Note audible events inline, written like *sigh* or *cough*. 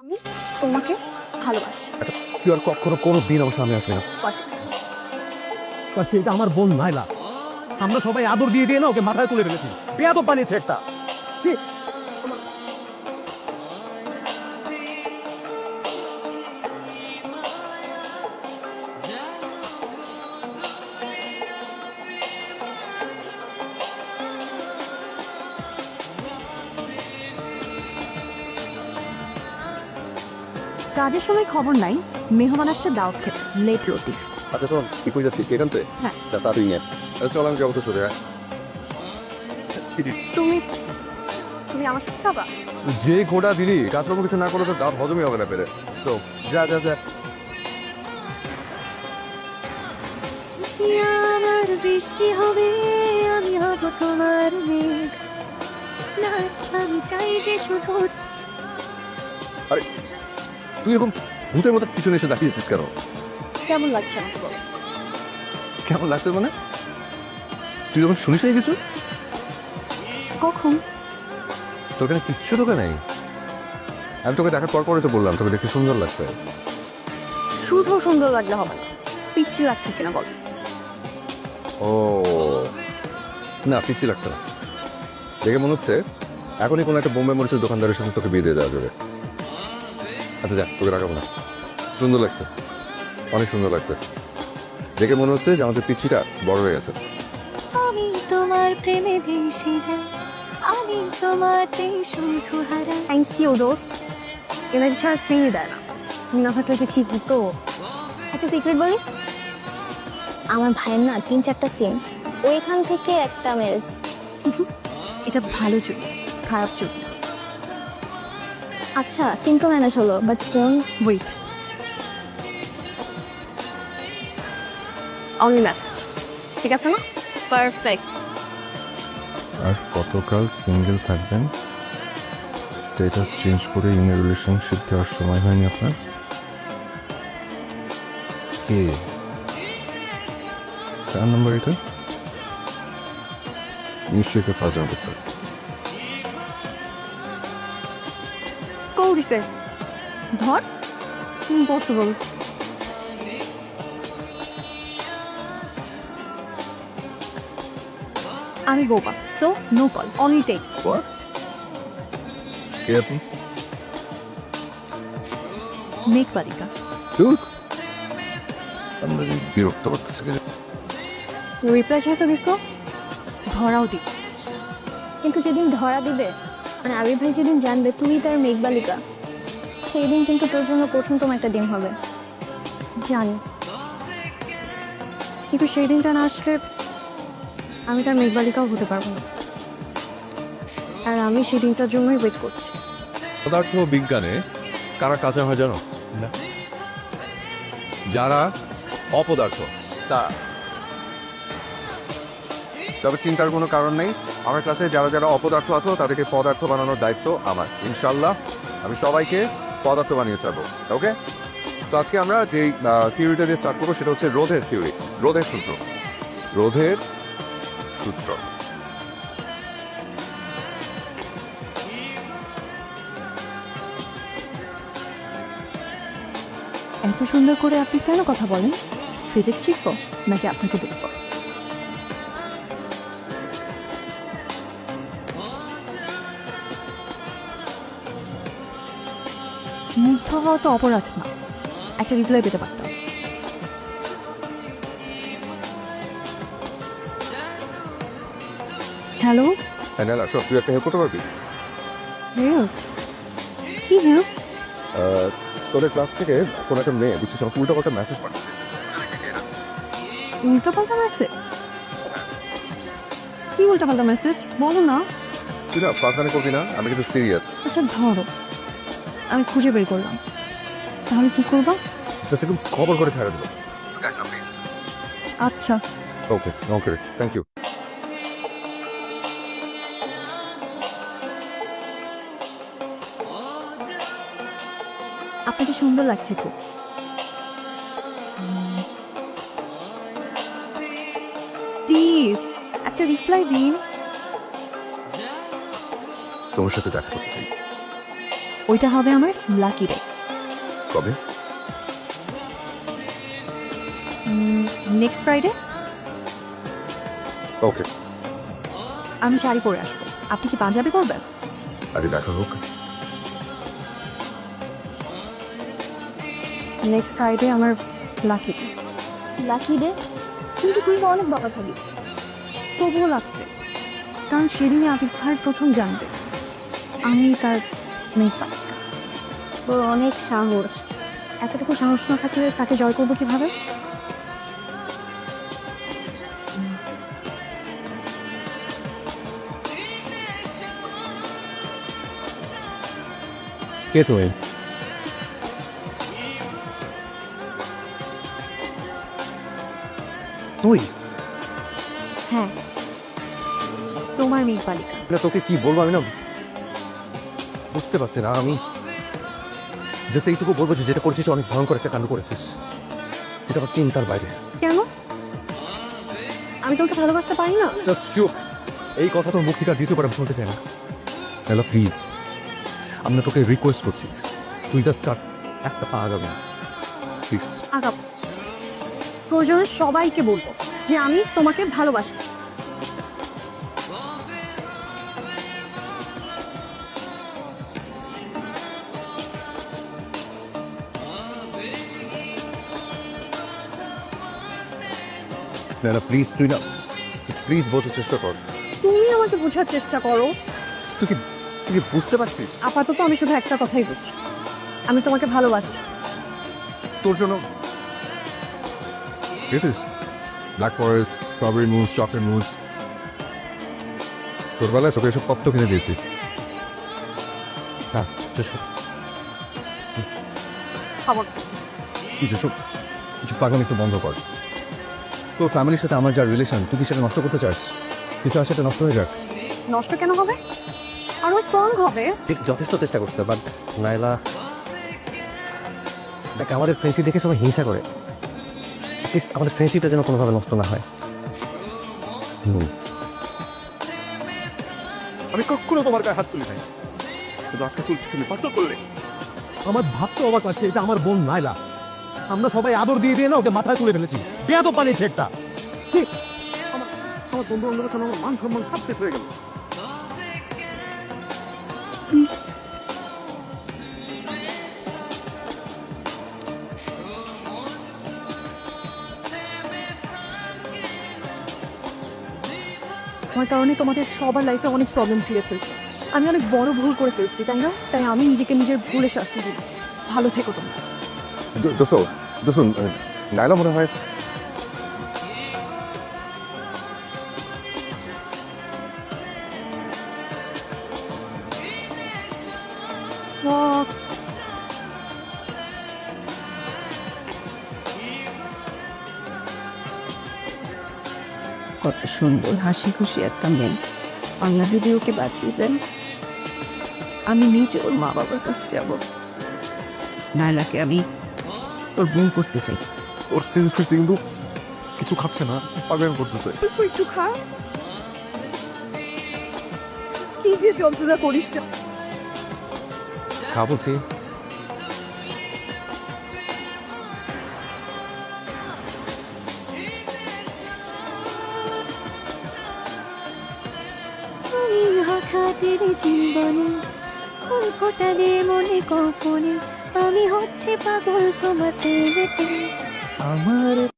আমি তোমাকে ভালোবাসি। এটা তুই আর কখনো কোনো দিন আমার সামনে আসবি না। কাছে এটা আমার বোন নাইলা। আমরা সবাই আদর দিয়ে দিয়ে না ওকে মাথায় তুলে ফেলেছি। বেয়াদব বানিয়েছে একটা। কাজের সময় খবর নাই। মেহমান আসছে দাওয়াত খেতে। লেট লতিফ। আচ্ছা শোন কি কই যাচ্ছিস এখানতে? হ্যাঁ। তা তাড়াতাড়ি আয়। আচ্ছা চল আমি শুরু হ্যাঁ? তুমি তুমি আমার সাথে যাবা? যে ঘোড়া দিলি কাজকর্ম কিছু না করলে তো দাঁত হজমই হবে না পেরে তো যা যা যা। আমার বৃষ্টি হবে আমি হব তোমার মেঘ। না আমি চাই যে শুধু আরে তুই এরকম ভূতের মতো পিছনে এসে দাঁড়িয়েছিস কেন? কেমন লাগছে আমাকে বলো? কেমন লাগছে মানে? তুই যখন শুনিস কিছু? কখন? তোর এখানে কিচ্ছু তোকে নেই। আমি তোকে দেখার পর পরে তো বললাম তোকে দেখতে সুন্দর লাগছে। শুধু সুন্দর লাগলে হবে না। পিচ্ছি লাগছে কিনা বল। ও না পিচ্ছি লাগছে না। দেখে মনে হচ্ছে এখনই কোনো একটা বোম্বে মরিচের দোকানদারের সাথে তোকে বিয়ে দিয়ে দেওয়া যাবে। আচ্ছা যা তোকে রাখাবো না। সুন্দর লাগছে। অনেক সুন্দর লাগছে। দেখে মনে হচ্ছে যে আমাদের পিচ্ছিটা বড় হয়ে গেছে। আমি তোমার প্রেমে ভেসে যাই। আমি তোমাতেই শুধু হারাই। থ্যাংক ইউ দোস্ত। এনার্জি ছাড়া সিনই দেয় না। তুমি না থাকলে যে কি হতো? একটা সিক্রেট বলি? আমার ভাইয়ের না তিন চারটা সিম ওইখান থেকে একটা মেরেছে। *laughs* এটা ভালো চুল খারাপ চুল আচ্ছা সিম ম্যানেজ হলো but phone wait only message ঠিক আছে না পারফেক্ট আর কতকাল সিঙ্গেল থাকবেন? স্ট্যাটাস চেঞ্জ করে ইন রিলেশনশিপ দেওয়ার সময় হয়নি আপনার? কে? কার নাম্বার এটা? নিশ্চয়ই কেউ ফার্স্ট দিছে ধর ইম্পসিবল আমি Gopa so no call only text কে আপনি? মেক বালিকা। দুধ আমরা যে বিরক্ত করতেছে? রিপ্লাই দিছো ধরাও দিব কিন্তু যেদিন ধরা দিবে মানে আবির ভাই যেদিন জানবে তুই তার মেঘবালিকা সেই দিন কিন্তু তোর জন্য কঠিনতম একটা দিন হবে। জানি। কিন্তু সেই দিনটা না আসলে আমি তার মেঘবালিকাও হতে পারব না। আর আমি সেই দিনটার জন্যই ওয়েট করছি। পদার্থ বিজ্ঞানে কারা কাঁচা হয় জানো? না। যারা অপদার্থ তারা তবে চিন্তার কোনো কারণ নেই। আমার ক্লাসে যারা যারা অপদার্থ আছো, তাদেরকে পদার্থ বানানোর দায়িত্ব আমার। ইনশাল্লাহ আমি সবাইকে পদার্থ বানিয়ে ছাড়বো। ওকে তো আজকে আমরা যেই থিওরিটা দিয়ে স্টার্ট করব, সেটা হচ্ছে রোধের থিওরি রোধের সূত্র। রোধের সূত্র। এত সুন্দর করে আপনি কেন কথা বলেন? ফিজিক্স শিখব, নাকি আপনাকে দেখব? মুগ্ধ হওয়া তো অপরাধ না। একটা রিপ্লাই পেতে পারতাম। হ্যালো? হ্যাঁ সব তুই একটা হেল্প করতে পারবি? হেল্প? কি হেল্প? তোদের ক্লাস থেকে কোনো একটা মেয়ে বুঝছিস আমাকে উল্টো একটা মেসেজ পাঠাচ্ছে উল্টো পাল্টা মেসেজ কি উল্টা পাল্টা মেসেজ বলো না। তুই না ফাঁসানি করবি না আমি কিন্তু সিরিয়াস আচ্ছা ধরো। আমি খুঁজে বের করলাম। তাহলে কি করবা? জাস্ট একটু খবর করে ছাড়া দেবো। আচ্ছা। ওকে ওকে থ্যাংক ইউ আপনাকে সুন্দর লাগছে খুব। প্লিজ একটা রিপ্লাই দিন। তোমার সাথে দেখা করতে চাই। ওইটা হবে আমার লাকি ডে কবে? নেক্সট ফ্রাইডে ওকে আমি শাড়ি পরে আসব। আপনি কি পাঞ্জাবি পরবেন? আগে দেখা হোক। নেক্সট ফ্রাইডে আমার লাকি ডে লাকি ডে কিন্তু তুই তো অনেক বাবা থাকবি তবুও লাকি ডে কারণ সেদিনই আবির ভাই প্রথম জানবে। আমি তার পালিকা তোর অনেক সাহস। এতটুকু সাহস না থাকলে তাকে জয় করব কীভাবে? কে তুমি? তুই? হ্যাঁ। তোমার মেয়ে পালিকা তোকে কি বলব আমি না বুঝতে পারছি না আমি জাস্ট এইটুকু বলব যে যেটা করেছিস অনেক ভয়ঙ্কর একটা কাণ্ড করেছিস যেটা আমার চিন্তার বাইরে। কেন? আমি তোমাকে ভালোবাসতে পারি না? জাস্ট চুপ। এই কথা তোর মুখ থেকে আর দ্বিতীয়বার আমি শুনতে চাই না। হ্যালো প্লিজ আমি না তোকে রিকোয়েস্ট করছি। তুই জাস্ট স্টার্ট একটা পা আগাবি না। প্লিজ আগাম প্রয়োজনে সবাইকে বলব যে আমি তোমাকে ভালোবাসি। না প্লিজ তুই না প্লিজ বোঝার চেষ্টা কর। তুমি আমাকে বোঝার চেষ্টা করো। তুই কি তুই কি বুঝতে পারছিস? আপাতত আমি শুধু একটা কথাই বুঝি আমি তোমাকে ভালোবাসি। তোর জন্য This is Black Forest, Strawberry Mousse, Chocolate Mousse. ছোটবেলায় তোকে এসব কপ্ত কিনে দিয়েছি। হ্যাঁ প্লিজ কিছু পাগাম একটু বন্ধ কর। তোর ফ্যামিলির সাথে আমার যা রিলেশন তুই কি সেটা নষ্ট করতে চাস? তুই চাস সেটা নষ্ট হয়ে যাক। নষ্ট কেন হবে? আরও স্ট্রং হবে। দেখ যথেষ্ট চেষ্টা করছে বাট নাইলা দেখ আমাদের ফ্রেন্ডশিপ দেখে সবাই হিংসা করে। অ্যাটলিস্ট আমাদের ফ্রেন্ডশিপটা যেন কোনোভাবে নষ্ট না হয়। আমি কখনো তোমার গায়ে হাত তুলি নাই। শুধু আজকে তুলছি তুমি পাত্র করলে? আমার ভাবতে অবাক আছে এটা আমার বোন নাইলা। আমরা সবাই আদর দিয়ে দিয়ে না ওকে মাথায় তুলে ফেলেছি। বেয়াদব বানিয়েছে একটা। আমার বন্ধু কারণে তোমাদের সবার লাইফে অনেক প্রবলেম ক্রিয়েট হয়েছে। আমি অনেক বড় ভুল করে ফেলছি, তাই না? তাই আমি নিজেকে নিজের ভুলে শাস্তি দিই ভালো থেকো তোমরা। কত সুন্দর হাসি খুশি একটা মেয়ে। আল্লাহ যদি ওকে বাঁচিয়ে দেন, আমি নিজে ওর মা বাবার কাছে যাব। নাইলাকে আমি ওর বোন করতে চাই। ওর সিরিজ ফিরছে কিন্তু কিছু খাচ্ছে না পাগল করতেছে। অল্প একটু খা। কি যে যন্ত্রণা করিস না। খাব সে আমি খাতির জীবনে কোন ফোটা দে মনে কপনে আমি হচ্ছে পাগল তোমার আমার